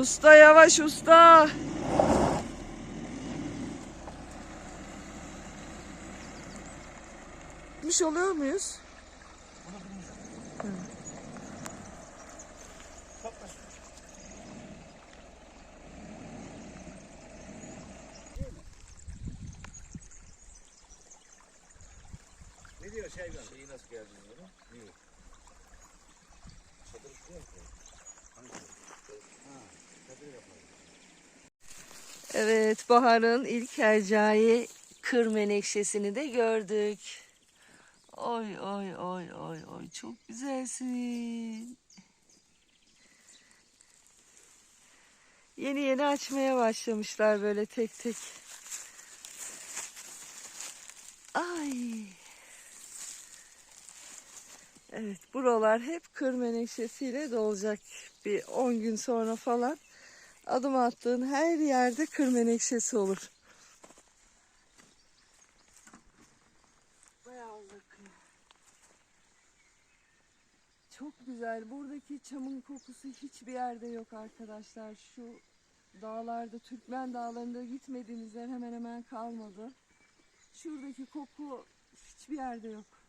Usta yavaş usta. Gitmiş oluyor muyuz? Ne diyor şey ben? Şeyi nasıl geldin diyorum. Niye? Çadır kuruyor mu? Ha, çadır yapalım. Evet, baharın ilk hercai kır menekşesini de gördük. Oy oy oy oy oy çok güzelsin. Yeni yeni açmaya başlamışlar böyle tek tek. Ay. Evet, buralar hep kır menekşesiyle dolacak. Bir 10 gün sonra falan adım attığın her yerde kır menekşesi olur. Bayağı bakıyor. Çok güzel. Buradaki çamın kokusu hiçbir yerde yok arkadaşlar. Şu dağlarda, Türkmen dağlarında gitmediğimiz yer hemen hemen kalmadı. Şuradaki koku hiçbir yerde yok.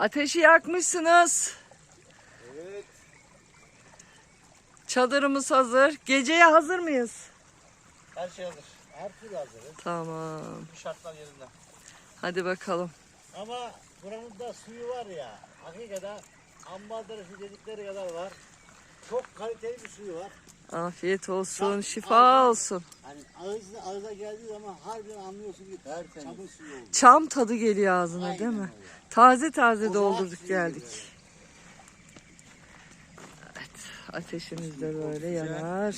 Ateşi yakmışsınız. Evet. Çadırımız hazır. Geceye hazır mıyız? Her şey hazır. Her türlü hazır. Tamam. Bu şartlar yerinde. Hadi bakalım. Ama buranın da suyu var ya. Hakikaten ambaldarısı dedikleri kadar var. Çok kaliteli bir suyu var. Afiyet olsun, Çam- şifa Ağzına- olsun. Hani ağızda, ağza geldiği zaman harbiden anlıyorsun ki çamur suyu oldu. Çam tadı geliyor ağzına Aynen değil mi? öyle. Taze taze O doldurduk geldik. suyu Evet, ateşimiz de böyle yanar.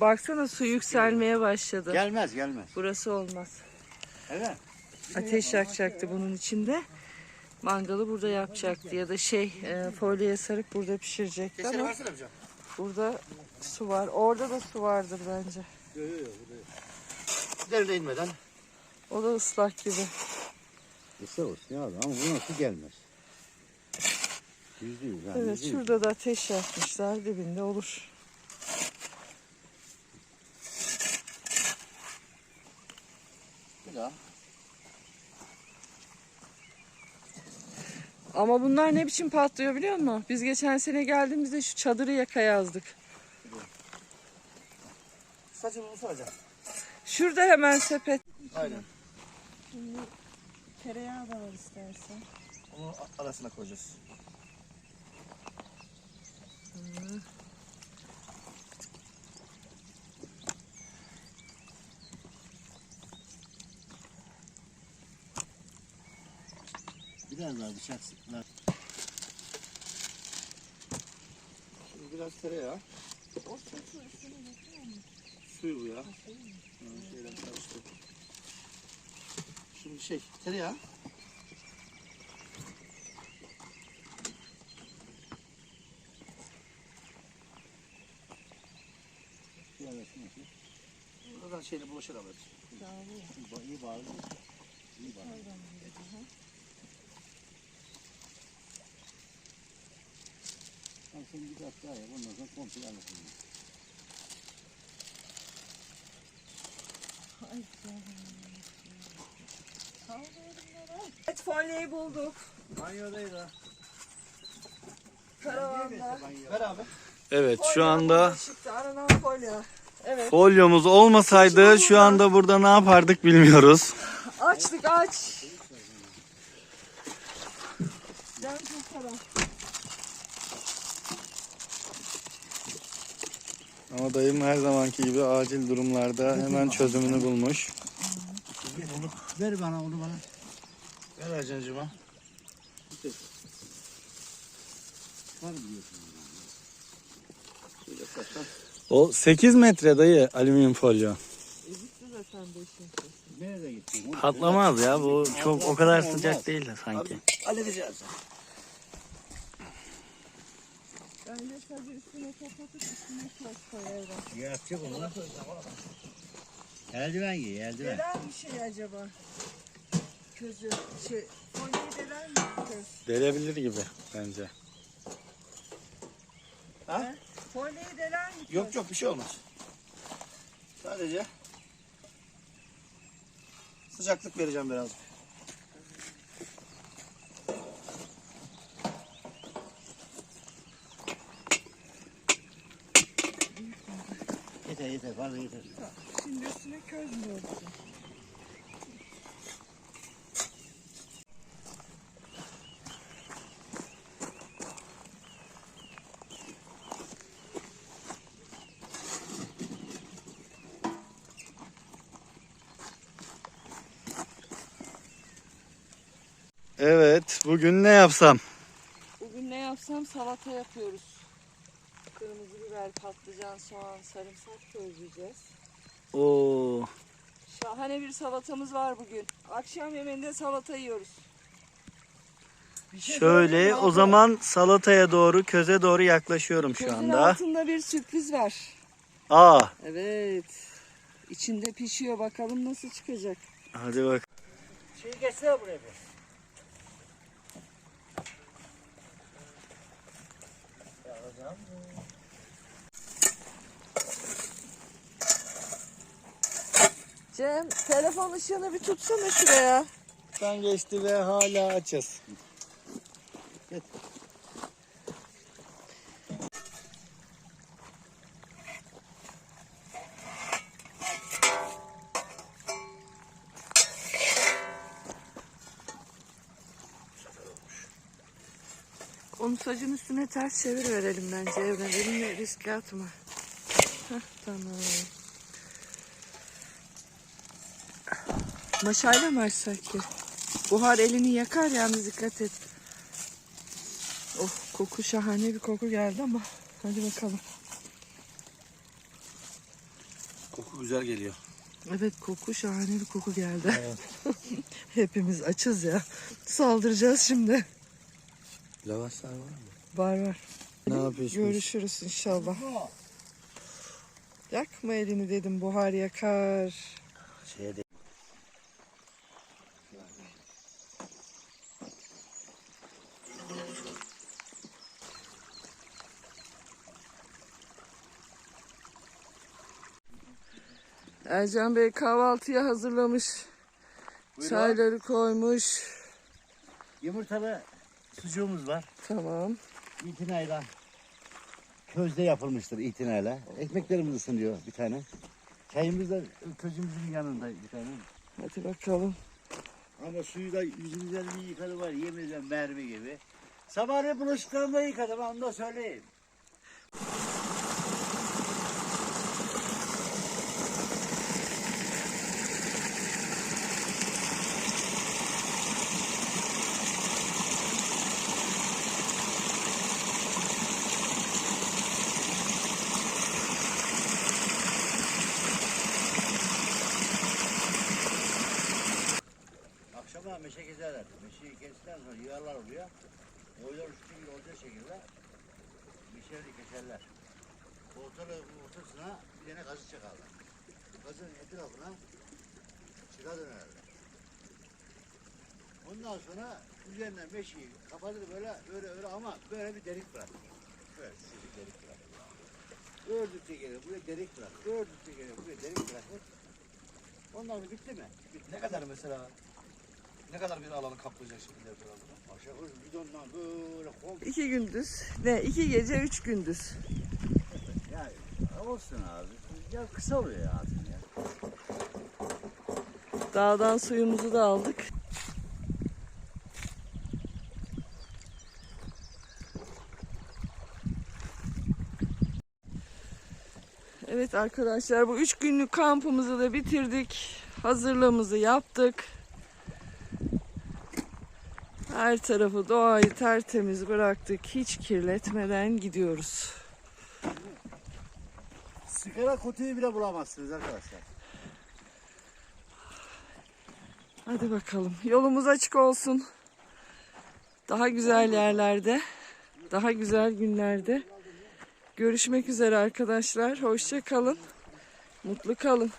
Baksana su yükselmeye başladı. gelmez gelmez. Burası olmaz. Evet. Ateş yakacaktı bunun içinde. Mangalı burada yapacaktı ya da şey e, folyoya sarıp burada pişirecekti ama burada su var. Orada da su vardır bence. Yok yok yok. Derine inmeden. O da ıslak gibi. Kısa olsun ya ama buna su gelmez. Yüzde yüz. Yani Evet şurada da ateş yakmışlar dibinde olur. Bir daha. Ama bunlar ne biçim patlıyor biliyor musun? Biz geçen sene geldiğimizde şu çadırı yaka yazdık. Saçımı saracağım. Şurada hemen sepet. Aynen. Şimdi tereyağı da var istersen. Onu arasına koyacağız. Biraz daha bıçak sıklar. Şimdi biraz tereyağı. O sosu üstüne getiriyor mu? Suyu bu ya. Hı, şeyden karıştı. Şimdi şey tereyağı. Buradan şeyle bulaşır alır. Ba- İyi bağlı. İyi bağlı. Tamam sen bir daha yap. Ondan sonra komple alırsın. Evet folyeyi bulduk. Banyodaydı. Karavanda. Ver abi. Evet şu anda Çıktı aranan folyo. Evet folyomuz olmasaydı şu anda burada ne yapardık bilmiyoruz. açtık aç. Can kurtaran. Ama dayım her zamanki gibi acil durumlarda hemen çözümünü bulmuş. Ver bana onu bana. Ver Ercan'cığıma. Var. O 8 metre dayı alüminyum folyo. Gitti zaten 5 metresi. Nerede gittin? Patlamaz ya bu çok o kadar sıcak değil de sanki. Halledeceğiz. Bence sadece üstüne kapatıp üstüne toz koyarım. Yapacak onu. Eldiven giy, eldiven. Deler bir şey acaba? Közü, şey, folyoyu deler mi köz? Delebilir gibi bence. Ha? Folyoyu deler mi köz? Yok yok bir şey olmaz. Sadece sıcaklık vereceğim biraz. Yeter fazla yeter. Şimdi üstüne köz mü olsun? Evet bugün ne yapsam? Bugün ne yapsam salata yapıyoruz. Kırmızı biber, patlıcan, soğan, sarımsak közleyeceğiz. Oo. Şahane bir salatamız var bugün. Akşam yemeğinde salata yiyoruz. Şöyle o zaman salataya doğru köze doğru yaklaşıyorum şu Közün anda. altında bir sürpriz var. Aa Evet. İçinde pişiyor. Bakalım nasıl çıkacak. hadi bak. Şey geçsene buraya bir. Cem telefon ışığını bir tutsana şuraya. Sen geçti ve hala açız. Onu sacın üstüne ters çevir verelim bence Evren. Elinle riske atma. Heh, tamam. Maşayla mı açsak ki? Buhar elini yakar yalnız dikkat et. Oh koku şahane bir koku geldi ama. Hadi bakalım. Koku güzel geliyor. Evet koku şahane bir koku geldi. Hepimiz açız ya. Saldıracağız şimdi. Lavaşlar var mı? Var var. Ne yapıyorsunuz? Görüşürüz inşallah. Yakma elini dedim buhar yakar. Şeye de Ercan Bey kahvaltıya hazırlamış. Buyurun. Çayları koymuş. Yumurtalı sucuğumuz var. Tamam. İtinayla. Közde yapılmıştır itinayla. Ekmeklerimiz ısınıyor bir tane. Çayımız da közümüzün yanında bir tane. Hadi bakalım. Ama suyu da yüzümüzden bir yıkadı var yemeden mermi gibi. Sabahleyin bulaşıklarımı da yıkadım onu da söyleyeyim. Ortalı, ortasına bir tane kazı çakarlar. Kazının etrafına çıra dönerler. Ondan sonra üzerinden meşeyi kapatır böyle öyle öyle ama böyle bir delik bırakır. Böyle şu bir delik bırakır. Ördükçe gelir buraya delik bırakır. Ördükçe gelir buraya delik bırakır. Ondan sonra bitti mi? Bitti. Ne kadar mesela? Ne kadar bir alanı kaplayacak şekilde yapıyorlar bunu? Aşağı bidondan böyle kol İki gündüz. Ne iki gece üç gündüz. Ya olsun abi. Ya kısa oluyor artık ya. Dağdan suyumuzu da aldık. Evet arkadaşlar bu üç günlük kampımızı da bitirdik. Hazırlığımızı yaptık. Her tarafı doğayı tertemiz bıraktık. Hiç kirletmeden gidiyoruz. Sigara kutuyu bile bulamazsınız arkadaşlar. Hadi bakalım. Yolumuz açık olsun. Daha güzel yerlerde, daha güzel günlerde görüşmek üzere arkadaşlar. Hoşça kalın. Mutlu kalın.